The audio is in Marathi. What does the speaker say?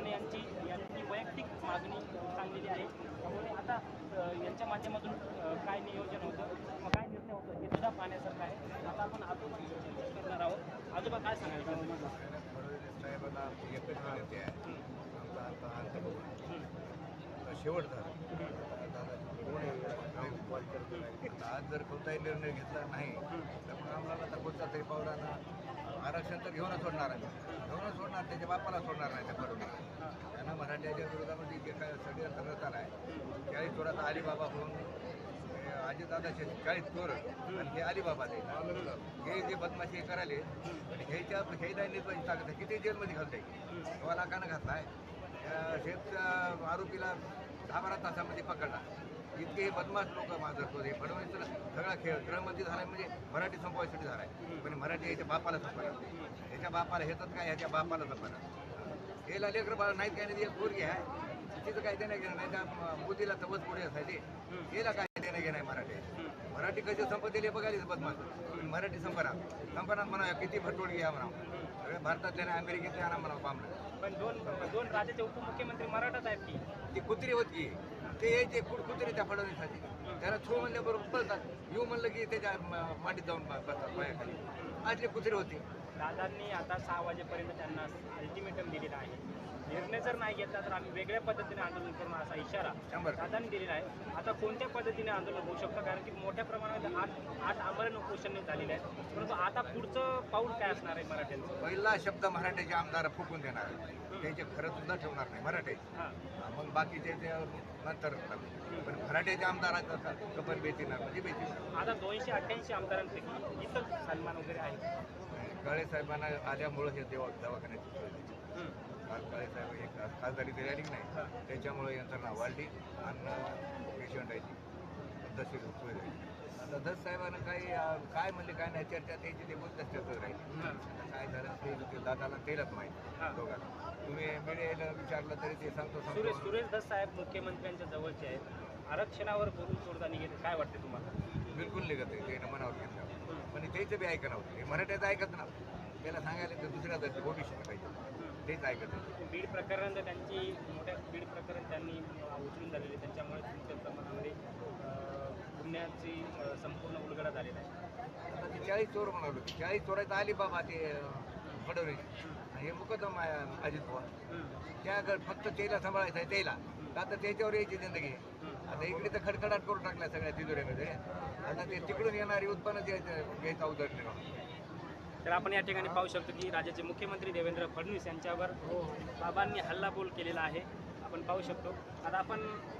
कारण यांची यांची वैयक्तिक मागणी सांगलेली आहे. त्यामुळे आता यांच्या माध्यमातून काय नियोजन होतं काय निर्णय होतं हे सुद्धा पाहण्यासारखं आहे. आता आपण आजोबा चर्चा करणार आहोत. आजोबा काय सांगायचं फडणवीस साहेबांना आमची एकच विनंती आहे. आमचा आता अंत बघू. शेवट झाला. आज जर कोणताही निर्णय घेतला नाही तर मग आम्हाला आता कोणता तरी पावलानं आरक्षण तर घेऊनच सोडणार आहे घेऊनच सोडणार त्याच्या बापाला सोडणार नाही त्या बरोबर त्यांना मराठ्याच्या विरोधामध्ये जे काय षडयंत्र करण्यात आहे चाळीस चोरात अलिबाबा म्हणून आजी दादाचे चाळीस चोर आणि हे अलिबाबा ते. हे जे बदमाशी करायले आणि ह्याच्या हे निर्वाही ताकद आहे. किती जेलमध्ये घालते? तेव्हा लाखानं घातलाय आहे. शेत आरोपीला दहा बारा तासामध्ये पकडला. इतके हे बदमाश लोक माझं हे फडणवीस सगळा खेळ गृहमंत्री झालाय म्हणजे मराठी संपवायसाठी झालाय. पण मराठी याच्या बापाला संपणार ह्याच्या बापाला हेच काय ह्याच्या बापाला संपणार हे लेकर बाळ नाहीत काय नाही एक पोरगी आहे. तिचं काय देणं घेणं नाही. त्या मोदीला तवच पुढे असायचे. याला काय देणं घेणं आहे मराठी? मराठी कशी संपत्ती हे बघायला बदमाश. मराठी संपणार संपणार म्हणा किती भटोड घ्या म्हणा सगळ्या भारतातल्या आणि अमेरिकेतल्या आणा म्हणा पण दोन दोन राज्याचे उपमुख्यमंत्री मराठाच आहेत की? ती कुत्री होती. ते यायचे कुड कुत्री त्या फडणवीसाठी त्याला छो म्हणल्याबरोबर पळतात. येऊ म्हणलं की त्याच्या म- मांडीत जाऊन बसतात पायाखाली. आजले कुत्रे होते. दादांनी आता सहा वाजेपर्यंत त्यांना अल्टिमेटम दिलेला आहे. निर्णय जर नाही घेतला तर आम्ही वेगळ्या पद्धतीने आंदोलन करू असा इशारा शंभर दादांनी दिलेला आहे. आता कोणत्या पद्धतीने आंदोलन होऊ शकतं? कारण की मोठ्या प्रमाणात आठ आठ आमरण उपोषण झालेले आहेत. परंतु आता पुढचं पाऊल काय असणार आहे मराठ्यांचं? पहिला शब्द मराठ्याचे आमदार फुकून देणार त्याचे खरं सुद्धा ठेवणार नाही मराठे. मग बाकीचे ते नंतर पण मराठ्याचे आमदार आता कपल बेतीणार म्हणजे बेतीणार आता दोनशे अठ्ठ्याऐंशी आमदारांपैकी इतर सन्मान वगैरे आहे. काळे साहेबांना आल्यामुळं हे देवा दवाखान्याची सोय झाली. काल काळे साहेब एक खासदारी दिली आली की नाही त्याच्यामुळे यंत्रणा वाढली आणि पेशंट आहे तशी सोय झाली. आता दस साहेबांना काही अं, काय म्हणले काय नाही चर्चा त्याची ते बोलतच चर्चा राहिली आता काय झालं ते ते दादाला तेलच हा. माहिती दोघांना. तुम्ही मीडियाला विचारलं तरी ते सांगतो सुरेश सांगतो. सुरेश दस साहेब मुख्यमंत्र्यांच्या जवळचे आहेत. आरक्षणावर बोलून सोडताना गेले काय वाटते तुम्हाला? बिलकुल निघत आहे ते मनावर घेतलं पण त्याचं बी ऐकत नव्हतं हे मराठ्याचं ऐकत नव्हतं त्याला सांगायला तर दुसऱ्या जायचं ओबीसी पाहिजे. तेच ऐकत नव्हतं बीड प्रकरण तर त्यांची मोठ्या बीड प्रकरण त्यांनी उचलून झालेले त्यांच्यामुळे तुमच्या प्रमाणामध्ये अं, गुन्ह्याची संपूर्ण उलगडा झालेला आहे. आता ते चाळीस चोर म्हणालो की चाळीस चोरायचं आली बाबा ते आणि हे मुकदम अजित पवार. त्याकडे फक्त त्याला सांभाळायचं आहे त्याला आता त्याच्यावर यायची जिंदगी आता इकडे तर खडखडाट करून टाकल्या सगळ्या तिजोऱ्यामध्ये आता ते तिकडून येणारी उत्पन्न द्यायचं घ्यायचा उदरनिर्वाह तर आपण या ठिकाणी पाहू शकतो की राज्याचे मुख्यमंत्री देवेंद्र फडणवीस यांच्यावर बाबांनी हल्लाबोल केलेला आहे. आपण पाहू शकतो. आता आपण